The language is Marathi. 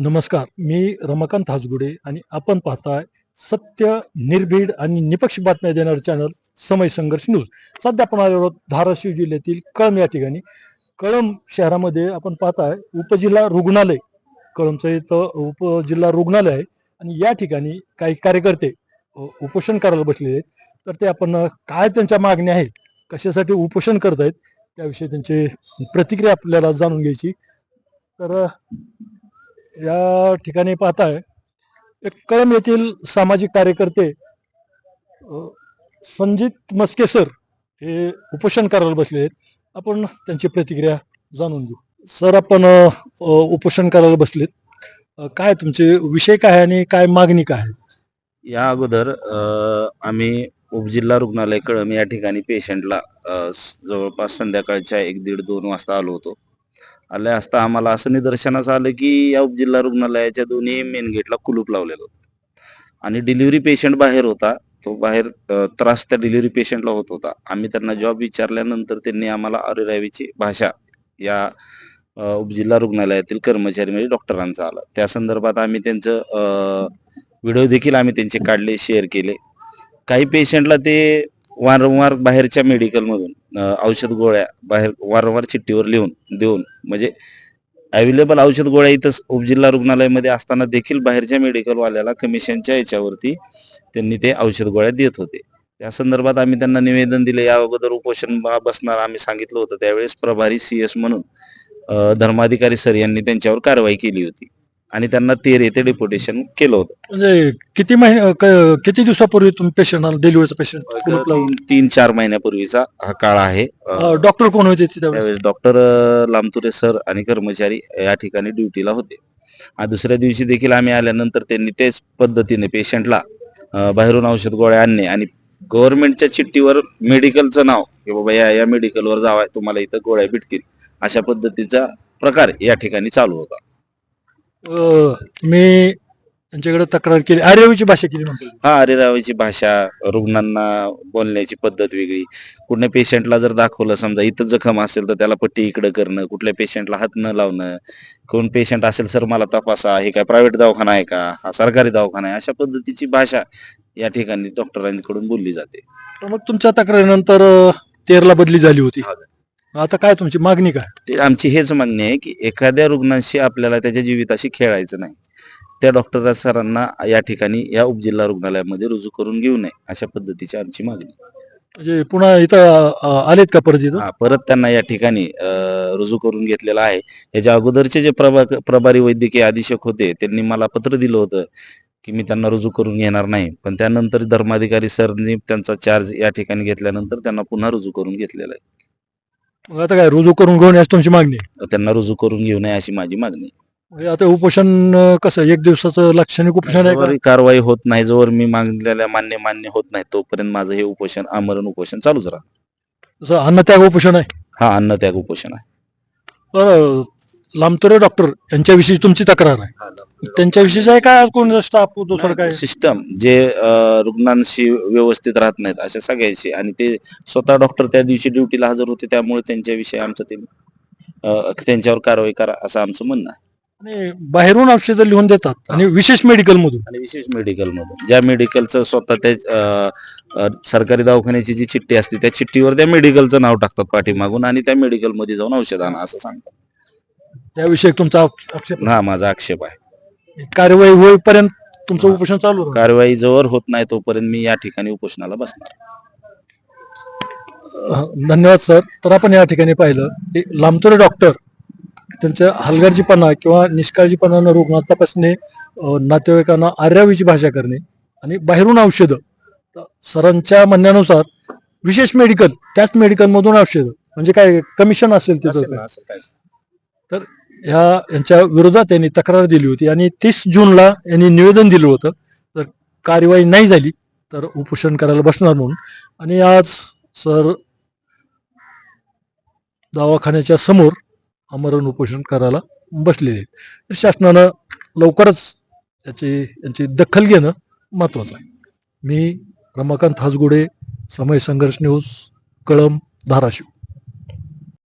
नमस्कार. मी रमाकांत हाजगुडे आणि आपण पाहताय सत्य निर्भीड आणि निपक्ष बातम्या देणारं चॅनल समय संघर्ष न्यूज. सध्या आपण आलेलो धाराशिव जिल्ह्यातील कळम या ठिकाणी. कळम शहरामध्ये आपण पाहताय उपजिल्हा रुग्णालय. कळमचं इथं उपजिल्हा रुग्णालय आहे आणि या ठिकाणी काही कार्यकर्ते उपोषण करायला बसलेले आहेत. तर ते आपण काय त्यांच्या मागण्या आहेत कशासाठी उपोषण करत आहेत त्याविषयी त्यांची प्रतिक्रिया आपल्याला जाणून घ्यायची. तर या ठिकाणी पाहताय एक कळम येथील सामाजिक कार्यकर्ते संजित मस्के सर हे उपोषण करायला बसले आहेत. आपण त्यांची प्रतिक्रिया जाणून घेऊ. सर आपण उपोषण करायला बसलेत. काय तुमचे विषय काय आणि काय मागणी काय आहे? या अगोदर आम्ही उपजिल्हा रुग्णालय कळम या ठिकाणी पेशंटला जवळपास संध्याकाळच्या एक दीड दोन वाजता आलो होतो. आले असता आम्हाला. असं निदर्शनास आलं की या उपजिल्हा रुग्णालयाच्या दोन्ही मेन गेटला कुलूप लावलेलं होतं. आणि डिलिव्हरी पेशंट बाहेर होता. तो बाहेर त्रास त्या डिलिव्हरी पेशंटला होत होता. आम्ही त्यांना जॉब विचारल्यानंतर त्यांनी आम्हाला अरेरावीची भाषा या उपजिल्हा रुग्णालयातील कर्मचारी म्हणजे डॉक्टरांचा आला. त्या संदर्भात आम्ही त्यांचं व्हिडिओ देखील आम्ही त्यांचे काढले शेअर केले. काही पेशंटला ते वारंवार बाहेरच्या मेडिकलमधून औषध गोळ्या बाहेर वारंवार चिठ्ठीवर लिहून देऊन म्हणजे अवेलेबल औषध गोळ्या इथं उपजिल्हा रुग्णालयामध्ये असताना देखील बाहेरच्या मेडिकलवाल्याला कमिशनच्या याच्यावरती त्यांनी ते औषध गोळ्या देत होते. त्या संदर्भात आम्ही त्यांना निवेदन दिले. या अगोदर उपोषण बसणार आम्ही सांगितलं होतं. त्यावेळेस प्रभारी सी एस म्हणून धर्माधिकारी सर यांनी त्यांच्यावर कारवाई केली होती. आणि त्यांना तेर येथे डेप्युटेशन केलं होतं. म्हणजे किती महिने क- किती दिवसापूर्वी तुम्ही पेशंट डिलिव्हरीचा पेशंट तीन तीन चार महिन्यापूर्वीचा हा काळ आहे. अ, डॉक्टर कोण होते तिथे? त्यावेळेस त्यावेळेस डॉक्टर लामतुरे सर आणि कर्मचारी या ठिकाणी ड्युटीला होते. दुसऱ्या दिवशी देखील आम्ही आल्यानंतर त्यांनी तेच पद्धतीने पेशंटला बाहेरून औषध गोळ्या आणणे आणि गव्हर्नमेंटच्या चिठ्ठीवर मेडिकलचं नाव की बाबा या या मेडिकलवर जावा तुम्हाला इथं गोळ्या भेटतील अशा पद्धतीचा प्रकार या ठिकाणी चालू होता. मी त्यांच्याकडे तक्रार केली. आर्यवीची भाषा केली म्हणतो. हा अरेरावाची भाषा रुग्णांना बोलण्याची पद्धत वेगळी. कुठल्या पेशंटला जर दाखवलं समजा इथं जखम असेल तर त्याला पट्टी इकडं करणं कुठल्या पेशंटला हात न लावणं कोण पेशंट असेल सर मला तपासा हे काय प्रायव्हेट दवाखाना आहे का? हा सरकारी दवाखाना आहे. अशा पद्धतीची भाषा या ठिकाणी डॉक्टरांकडून बोलली जाते. तर मग तुमच्या तक्रारीनंतर अ, तेरला बदली झाली होती. आता काय तुमची मागणी काय? ते आमची हेच मागणी आहे की एखाद्या रुग्णाशी आपल्याला त्याच्या जीविताशी खेळायचं नाही. त्या डॉक्टर सरांना या ठिकाणी या उपजिल्हा रुग्णालयामध्ये रुजू करून घेऊ नये अशा पद्धतीची आमची मागणी. म्हणजे पुन्हा इथं आलेत का परत इथं? परत त्यांना या ठिकाणी रुजू करून घेतलेला आहे. याच्या अगोदरचे जे प्रभा प्रभारी वैद्यकीय अधीक्षक होते त्यांनी मला पत्र दिलं होतं की मी त्यांना रुजू करून घेणार नाही. पण त्यानंतर धर्माधिकारी सरनी त्यांचा चार्ज या ठिकाणी घेतल्यानंतर त्यांना पुन्हा रुजू करून घेतलेला आहे. मग आता काय रुजू करून घेऊन याची तुमची मागणी? आहे. त्यांना रुजू करून घेऊ नये अशी माझी मागणी. आहे. म्हणजे आता उपोषण अ, कसं एक दिवसाचं लाक्षणिक उपोषण आहे का? जोवर कारवाई होत नाही जोवर मी मागलेल्या मान्य मान्य होत नाही तोपर्यंत माझं हे उपोषण आमरण उपोषण चालूच राहणार. जसं अन्नत्याग उपोषण आहे? हा अन्नत्याग उपोषण आहे. तर लांबतोरे डॉक्टर यांच्याविषयी तुमची तक्रार आहे. त्यांच्याविषयीच आहे का कोण स्टाफ दुसरं काय सिस्टम जे अं, रुग्णांशी व्यवस्थित राहत नाहीत अशा सगळ्यांशी. आणि ते स्वतः डॉक्टर त्या दिवशी ड्युटीला हजर होते त्यामुळे त्यांच्याविषयी आमचं ते अं, त्यांच्यावर कारवाई करा असं आमचं म्हणणं आहे. आणि बाहेरून औषधं लिहून देतात आणि विशेष मेडिकल मधून. आणि विशेष मेडिकल मधून. ज्या मेडिकलचं स्वतः ते अं, अं, सरकारी दवाखान्याची जी चिठ्ठी असते त्या चिठ्ठीवर त्या मेडिकलचं नाव टाकतात पाठीमागून आणि त्या मेडिकलमध्ये जाऊन औषध आणा असं सांगतात. त्याविषयी तुमचा आक्षेप हा माझा आक्षेप आहे. कार्यवाही होईपर्यंत तुमचं. उपोषण चालू. कारवाई जवळ होत नाही तोपर्यंत मी या ठिकाणी उपोषणाला बसणार. धन्यवाद सर. तर आपण या ठिकाणी पाहिलं की लांबतोरे डॉक्टर त्यांच्या हलगर्जीपणा किंवा निष्काळजीपणानं रुग्णात तपासणे नातेवाईकांना आर्यावीची भाषा करणे आणि बाहेरून औषधं. तर सरांच्या म्हणण्यानुसार विशेष मेडिकल त्याच मेडिकल मधून औषधं. म्हणजे काय कमिशन असेल तिथं असेल ना, असं काय? ह्या यांच्या विरोधात त्यांनी तक्रार दिली होती आणि तीस जूनला यांनी निवेदन दिलं होतं. तर कार्यवाही नाही झाली तर उपोषण करायला बसणार म्हणून. आणि आज सर दवाखान्याच्या समोर आमरण उपोषण करायला बसलेले आहेत. शासनानं लवकरच याची यांची दखल घेणं महत्वाचं आहे. मी रमाकांत हाजगुडे समय संघर्ष न्यूज कळम धाराशिव.